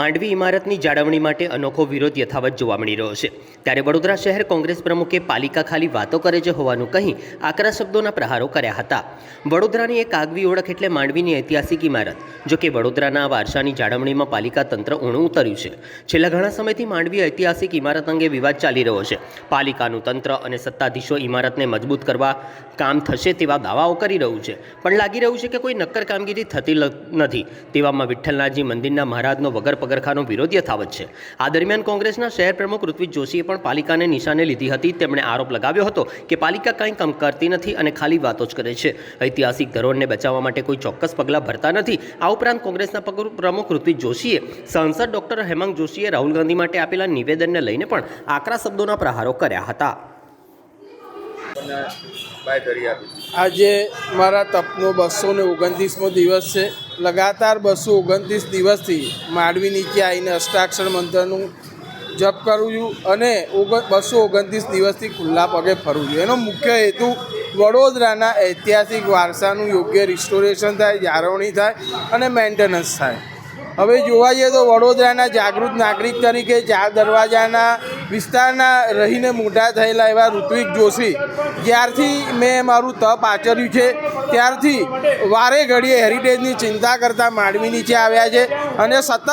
માંડવી ઇમારતની જાળવણી માટે અનોખો વિરોધ યથાવત જોવા મળી રહ્યો છે. ત્યારે વડોદરા શહેર કોંગ્રેસ પ્રમુખે પાલિકા ખાલી વાતો કરે છે હોવાનું કહી આકરા શબ્દોના પ્રહારો કર્યા હતા. વડોદરાની એક આગવી ઓળખ એટલે માંડવીની ઐતિહાસિક ઇમારત, જો કે વડોદરાના વારસાની જાળવણીમાં પાલિકા તંત્ર ઊણું ઉતર્યું છે. છેલ્લા ઘણા સમયથી માંડવી ઐતિહાસિક ઇમારત અંગે વિવાદ ચાલી રહ્યો છે. પાલિકાનું તંત્ર અને સત્તાધીશો ઇમારતને મજબૂત કરવા કામ થશે તેવા દાવાઓ કરી રહ્યું છે. પણ લાગી રહ્યું છે કે કોઈ નક્કર કામગીરી થતી નથી. તેવામાં વિઠ્ઠલનાથજી મંદિરના મહારાજનો વગર પગરખાનો વિરોધ યથાવત છે. આ દરમિયાન કોંગ્રેસના શહેર પ્રમુખ ઋત્વિક જોશીએ પણ પાલિકાને નિશાને લીધી હતી. તેમણે આરોપ લગાવ્યો હતો કે પાલિકા કંઈ કામ કરતી નથી અને ખાલી વાતો જ કરે છે. ઐતિહાસિક ધરોહરને બચાવવા માટે કોઈ ચોક્કસ પગલાં ભરતા નથી. આ ઉપરાંત કોંગ્રેસના પ્રમુખ ઋત્વિક જોશીએ સાંસદ ડોક્ટર હેમંત જોશીએ રાહુલ ગાંધી માટે આપેલા નિવેદનને લઈને પણ આકરા શબ્દોના પ્રહારો કર્યા હતા. આજે મારા તપનો બસો ને ઓગણત્રીસમો દિવસ છે. લગાતાર બસો ઓગણત્રીસ દિવસથી માંડવી નીચે આવીને અષ્ટાક્ષર મંત્રનું જપ કરું છું અને બસો ઓગણત્રીસ દિવસથી ખુલ્લા પગે ફરું છું. એનો મુખ્ય હેતુ વડોદરાના ઐતિહાસિક વારસાનું યોગ્ય રિસ્ટોરેશન થાય, જાળવણી થાય અને મેન્ટેનન્સ થાય. હવે જોવા જઈએ તો વડોદરાના જાગૃત નાગરિક તરીકે ચાર દરવાજાના વિસ્તારના રહીને મોટા થયેલા એવા ઋત્વિક જોશી. જ્યારથી મેં મારું તપ આચર્યું છે, ત્યારથી વારે ઘડીએ હેરિટેજની ચિંતા કરતા માંડવી નીચે આવ્યા છે અને સતત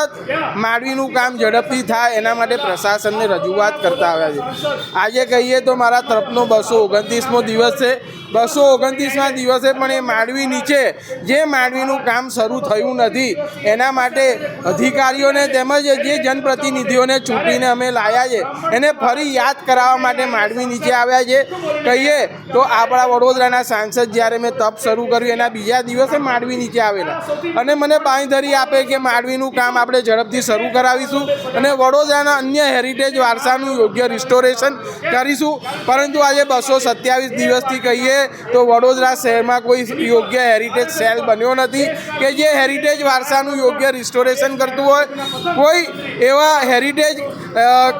માંડવીનું કામ ઝડપથી થાય એના માટે પ્રશાસનને રજૂઆત કરતા આવ્યા છે. આજે કહીએ તો મારા તરફનો બસો ઓગણત્રીસમો દિવસ છે. બસો ઓગણત્રીસના દિવસે પણ એ માંડવી નીચે, જે માંડવીનું કામ શરૂ થયું નથી, એના માટે અધિકારીઓને તેમજ જે જનપ્રતિનિધિઓને ચૂંટીને અમે લાયા છે, એને ફરી યાદ કરાવવા માટે માંડવી નીચે આવ્યા છે. કહીએ તો આપણા વડોદરાના સાંસદ જ્યારે મેં તપ શરૂ કર્યું, એના બીજા દિવસે માંડવી નીચે આવેલા. અને મને બાંયધરી આપે કે માંડવીનું કામ આપણે ઝડપથી શરૂ કરાવીશું અને વડોદરાના અન્ય હેરિટેજ વારસાનું યોગ્ય રિસ્ટોરેશન કરીશું. પરંતુ આજે બસો સત્યાવીસ દિવસથી કહીએ તો વડોદરા શહેરમાં કોઈ યોગ્ય હેરિટેજ સેલ બન્યો નથી કે જે હેરિટેજ વારસાનું યોગ્ય રિસ્ટોરેશન કરતું હોય. કોઈ એવા હેરિટેજ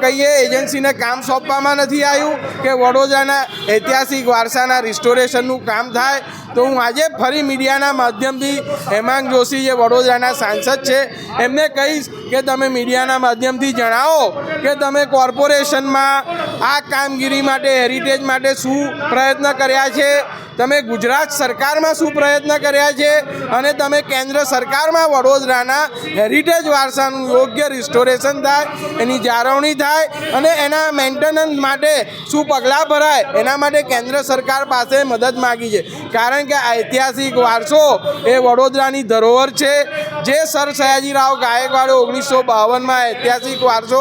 કહીએ, એજન્સીને કામ સોંપવામાં નથી આવ્યું કે વડોદરાના ઐતિહાસિક વારસાના રિસ્ટોરેશનનું કામ થાય, તો હું આજે ફરી મીડિયાના માધ્યમથી હેમાંગ જોશી, જે વડોદરાના સાંસદ છે, એમને કહીશ કે તમે મીડિયાના માધ્યમથી જણાવો કે તમે કોર્પોરેશનમાં આ કામગીરી માટે હેરિટેજ માટે શું પ્રયત્ન કર્યા છે તમે ગુજરાત સરકારમાં શું પ્રયત્ન કર્યા છે? અને તમે કેન્દ્ર સરકારમાં વડોદરાના હેરિટેજ વારસાનું યોગ્ય રિસ્ટોરેશન થાય, એની જાળવણી થાય, અને એના મેન્ટેનન્સ માટે શું પગલાં ભરાય, એના માટે કેન્દ્ર સરકાર પાસે મદદ માગી છે. કારણ કે ઐતિહાસિક વારસો એ વડોદરાની ધરોહર છે. જે સર સયાજીરાવ ગાયકવાડે ઓગણીસો બાવનમાં ઐતિહાસિક વારસો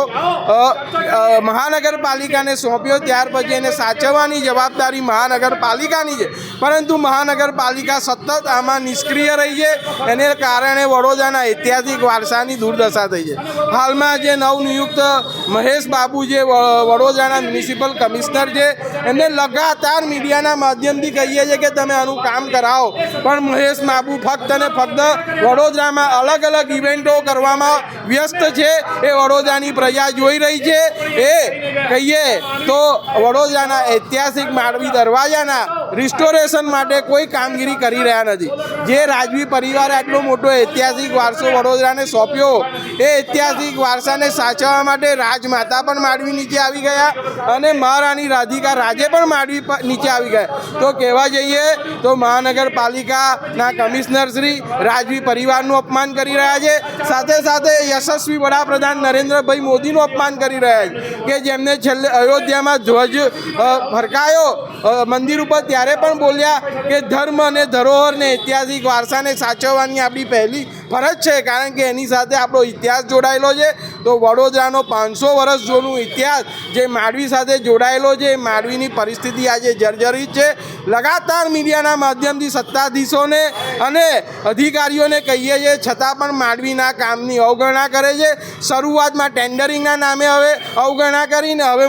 મહાનગરપાલિકાને સોંપ્યો. ત્યાર પછી એને સાચવવાની જવાબદારી મહાનગરપાલિકાની છે. પરંતુ મહાનગરપાલિકા સતત આમાં નિષ્ક્રિય રહી છે. એને કારણે વડોદરાના ઐતિહાસિક વારસાની દુર્દશા થઈ છે. હાલમાં જે નવનિયુક્ત મહેશ બાબુ જે વડોદરાના મ્યુનિસિપલ કમિશનર છે, એમને લગાતાર મીડિયાના માધ્યમથી કહીએ છીએ કે તમે આનું કામ કરાવો. પણ મહેશ બાબુ ફક્ત અને ફક્ત વડોદરામાં અલગ અલગ ઇવેન્ટો કરવામાં વ્યસ્ત છે. એ વડોદરાની પ્રજા જોઈ રહી છે. એ કહીએ તો વડોદરાના ઐતિહાસિક માંડવી દરવાજાના રિસ્ટોરેશન માટે કોઈ કામગીરી કરી રહ્યા નથી. જે રાજવી પરિવારે આટલો મોટો ઐતિહાસિક વારસો વડોદરાને સોંપ્યો, એ ઐતિહાસિક વારસાને સાચવવા માટે રાજમાતા પણ માંડવી નીચે આવી ગયા અને મહારાણી રાધિકા રાજે પણ માંડવી નીચે આવી ગયા. તો કહેવા જઈએ તો મહાનગરપાલિકાના કમિશનર શ્રી રાજવી પરિવારનું અપમાન કરી રહ્યા છે. સાથે સાથે યશસ્વી વડાપ્રધાન નરેન્દ્રભાઈ મોદીનું અપમાન કરી રહ્યા છે કે જેમને છેલ્લે અયોધ્યામાં ધ્વજ ફરકાયો મંદિર ઉપર ત્યારે પણ બોલ્યા કે ધર્મ અને ધરોહરને ઐતિહાસિક વારસાને સાચવવાની આપણી પહેલી ફરજ છે, કારણ કે એની સાથે આપણો ઇતિહાસ જોડાયેલો છે. તો વડોદરાનો પાંચસો વર્ષ જૂનો ઇતિહાસ જે માંડવી સાથે જોડાયેલો છે, એ માંડવીની પરિસ્થિતિ આજે જર્જરિત છે. લગાતાર મીડિયાના માધ્યમથી સત્તાધીશોને અને અધિકારીઓને કહીએ છીએ, છતાં પણ માંડવીના કામની અવગણના કરે છે. શરૂઆતમાં ટેન્ડરિંગના નામે હવે અવગણના કરીને હવે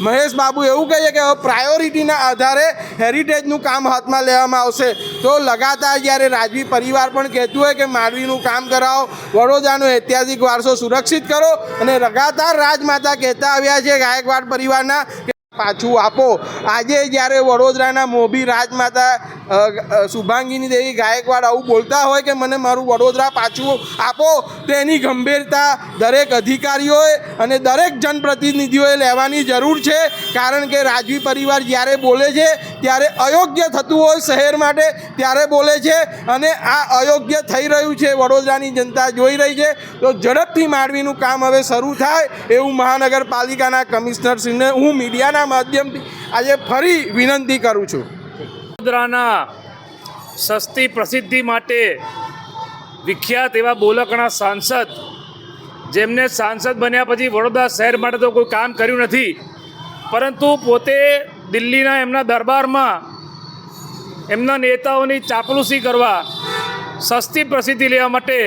મહેશ બાબુ એવું કહે કે હવે પ્રાયોરિટીના આધારે હેરિટેજનું કામ હાથમાં લેવામાં આવશે. તો લગાતાર જ્યારે રાજવી પરિવાર પણ કહેતું હોય કે માંડવીનું કામ કરાવો. વડોદરાનો ઐતિહાસિક વારસો સુરક્ષિત કરો અને લગાતાર રાજમાતા કહેતા આવ્યા છે ગાયકવાડ પરિવારના પાછું આપો. આજે જ્યારે વડોદરાના મોભી રાજમાતા શુભાંગીની દેવી ગાયકવાડ આવું બોલતા હોય કે મને મારું વડોદરા પાછું આપો, તેની ગંભીરતા દરેક અધિકારીઓએ અને દરેક જનપ્રતિનિધિઓએ લેવાની જરૂર છે. કારણ કે રાજવી પરિવાર જ્યારે બોલે છે, ત્યારે અયોગ્ય થતું હોય શહેર માટે ત્યારે બોલે છે અને આ અયોગ્ય થઈ રહ્યું છે. વડોદરાની જનતા જોઈ રહી છે. તો ઝડપથી માંડવીનું કામ હવે શરૂ થાય એવું મહાનગરપાલિકાના કમિશનરશ્રીને હું મીડિયાના માધ્યમથી આજે ફરી વિનંતી કરું છું. વડોદરાના સસ્તી પ્રસિદ્ધિ માટે વિખ્યાત એવા બોલકણા સાંસદ, જેમને સાંસદ બન્યા પછી વડોદરા શહેર માટે તો કોઈ કામ કર્યું નથી, પરંતુ પોતે દિલ્હીના એમના દરબારમાં એમના નેતાઓની ચાપલુસી કરવા સસ્તી પ્રસિદ્ધિ લેવા માટે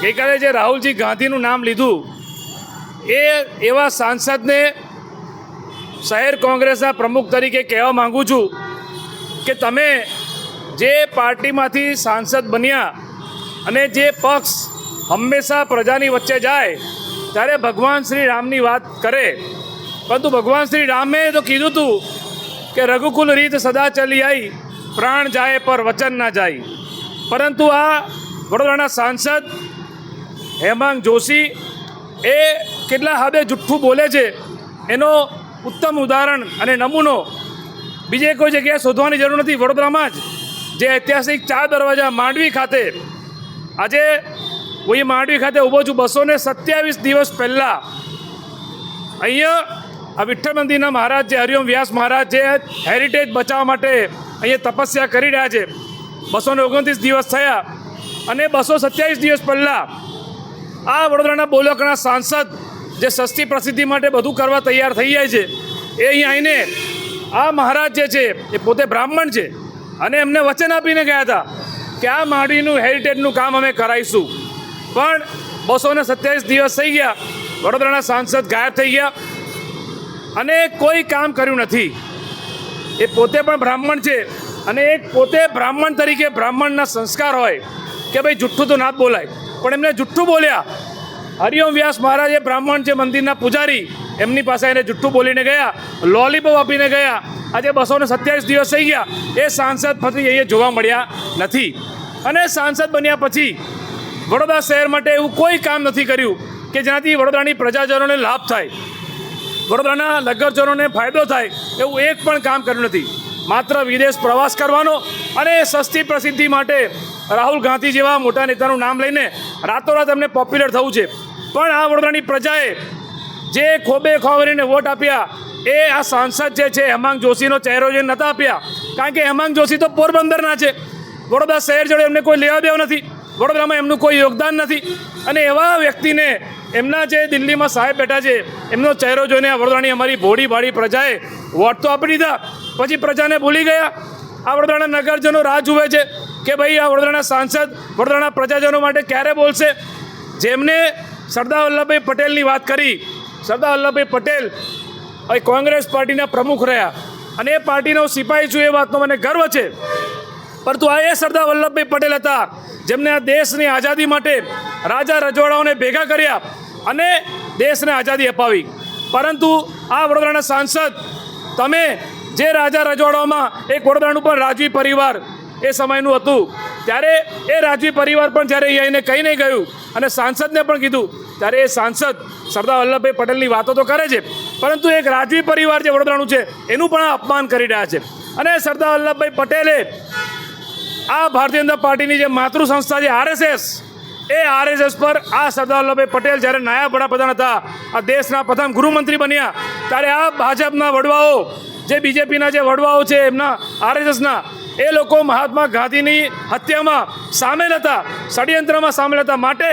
ગઈકાલે જે રાહુલજી ગાંધીનું નામ લીધું, એ એવા સાંસદને શહેર કોંગ્રેસના પ્રમુખ તરીકે કહેવા માગું છું કે તમે જે પાર્ટીમાંથી સાંસદ બન્યા અને જે પક્ષ હંમેશા પ્રજાની વચ્ચે જાય, ત્યારે ભગવાન શ્રી રામની વાત કરે. પરંતુ ભગવાન શ્રી રામે તો કીધું હતું કે રઘુકુલ રીત સદા ચલી આવી પ્રાણ જાય પર વચન ના જાય. પરંતુ આ વડોદરાના સાંસદ હેમાંગ જોશી એ કેટલા હદે જુઠ્ઠું બોલે છે, એનો ઉત્તમ ઉદાહરણ અને નમૂનો. બીજે કોઈ જગ્યાએ શોધવાની જરૂર નથી. વડોદરામાં જ જે ઐતિહાસિક ચાર દરવાજા માંડવી ખાતે. આજે હું એ માંડવી ખાતે ઊભો છું બસો ને સત્યાવીસ દિવસ પહેલાં. અહીંયા આ વિઠ્ઠલ મંદિરના મહારાજ જે હરિઓમ વ્યાસ મહારાજ જે હેરિટેજ બચાવવા માટે અહીંયા તપસ્યા કરી રહ્યા છે. બસો ને ઓગણત્રીસ દિવસ થયા અને બસો સત્યાવીસ દિવસ પહેલાં આ વડોદરાના બોલકના સાંસદ જે સસ્તી પ્રસિદ્ધિ માટે બધું કરવા તૈયાર થઈ જાય છે, એ અહીં આવીને આ મહારાજ જે છે, એ પોતે બ્રાહ્મણ છે. અને એમને વચન આપીને ગયા હતા કે આ માડીનું હેરિટેજનું કામ અમે કરાવીશું. પણ બસો ને સત્યાવીસ દિવસ થઈ ગયા, વડોદરાના સાંસદ ગાયબ થઈ ગયા અને કોઈ કામ કર્યું નથી. એ પોતે પણ બ્રાહ્મણ છે અને એ પોતે બ્રાહ્મણ તરીકે બ્રાહ્મણના સંસ્કાર હોય કે ભાઈ જુઠ્ઠું તો ના બોલાય. પણ એમને જુઠ્ઠું બોલ્યા હરિઓમ વ્યાસ મહારાજ એ બ્રાહ્મણ છે મંદિરના પૂજારી, એમની પાસે એને જુઠ્ઠું બોલીને ગયા, લોલીપોપ આપીને ગયા. આજે બસો ને સત્યાવીસ દિવસ થઈ ગયા. એ સાંસદ પછી અહીંયા જોવા મળ્યા નથી. અને સાંસદ બન્યા પછી વડોદરા શહેર માટે એવું કોઈ કામ નથી કર્યું કે જેનાથી વડોદરાની પ્રજાજનોને લાભ થાય. વડોદરાના નગરજનોને ફાયદો થાય એવું એક પણ કામ કર્યું નથી. માત્ર વિદેશ પ્રવાસ કરવાનો અને સસ્તી પ્રસિદ્ધિ માટે રાહુલ ગાંધી જેવા મોટા નેતાનું નામ લઈને રાતોરાત એમને પોપ્યુલર થવું છે. પણ આ વડોદરાની પ્રજાએ જે ખોબે ખોવરીને વોટ આપ્યા એ આ સાંસદ જે છે, હેમાંગ જોશીનો ચહેરો જે નહોતા આપ્યા. કારણ કે હેમાંગ જોશી તો પોરબંદરના છે. વડોદરા શહેર જોડે એમને કોઈ લેવા દેવા નથી. વડોદરામાં એમનું કોઈ યોગદાન નથી. અને એવા વ્યક્તિને એમના જે દિલ્હીમાં સાહેબ બેઠા છે, એમનો ચહેરો જોઈને આ વડોદરાની અમારી ભોળી ભાડી પ્રજાએ વોટ તો આપી દીધા. પછી પ્રજાને ભૂલી ગયા. આ વડોદરાના નગરજનો રાહ જુએ છે કે ભાઈ આ વડોદરાના સાંસદ, વડોદરાના પ્રજાજનો માટે ક્યારે બોલશે? જેમને સરદાર વલ્લભભાઈ પટેલની વાત કરી. સરદાર વલ્લભભાઈ પટેલ એ કોંગ્રેસ પાર્ટીના પ્રમુખ રહ્યા. અને એ પાર્ટીનો સિપાહી છું એ વાતનો મને ગર્વ છે. પરંતુ આ એ સરદાર વલ્લભભાઈ પટેલ હતા, જેમને આ દેશની આઝાદી માટે રાજા રજવાડાઓને ભેગા કર્યા અને દેશને આઝાદી અપાવી. પરંતુ આ વડોદરાના સાંસદ, તમે જે રાજા રજવાડાઓમાં એક વડોદરાનું પણ રાજવી પરિવાર એ સમયનું હતું ત્યારે એ રાજવી પરિવાર પણ જ્યારે અહીં આવીને કહી નહીં ગયું અને સાંસદને પણ કીધું, ત્યારે એ સાંસદ સરદાર વલ્લભભાઈ પટેલની વાતો તો કરે છે, પરંતુ એક રાજવી પરિવાર જે વડોદરાનું છે, એનું પણ અપમાન કરી રહ્યા છે. અને સરદાર વલ્લભભાઈ પટેલે આ ભારતીય જનતા પાર્ટીની જે માતૃ સંસ્થા છે આરએસએસ, એ આરએસએસ પર આ સરદાર વલ્લભભાઈ પટેલ જ્યારે નાયબ વડાપ્રધાન હતા, આ દેશના પ્રથમ ગૃહમંત્રી બન્યા, ત્યારે આ ભાજપના વડવાઓ, જે બીજેપીના જે વડવાઓ છે, એમના આરએસએસના એ લોકો મહાત્મા ગાંધીની હત્યામાં સામેલ હતા. ષડયંત્રમાં સામેલ હતા માટે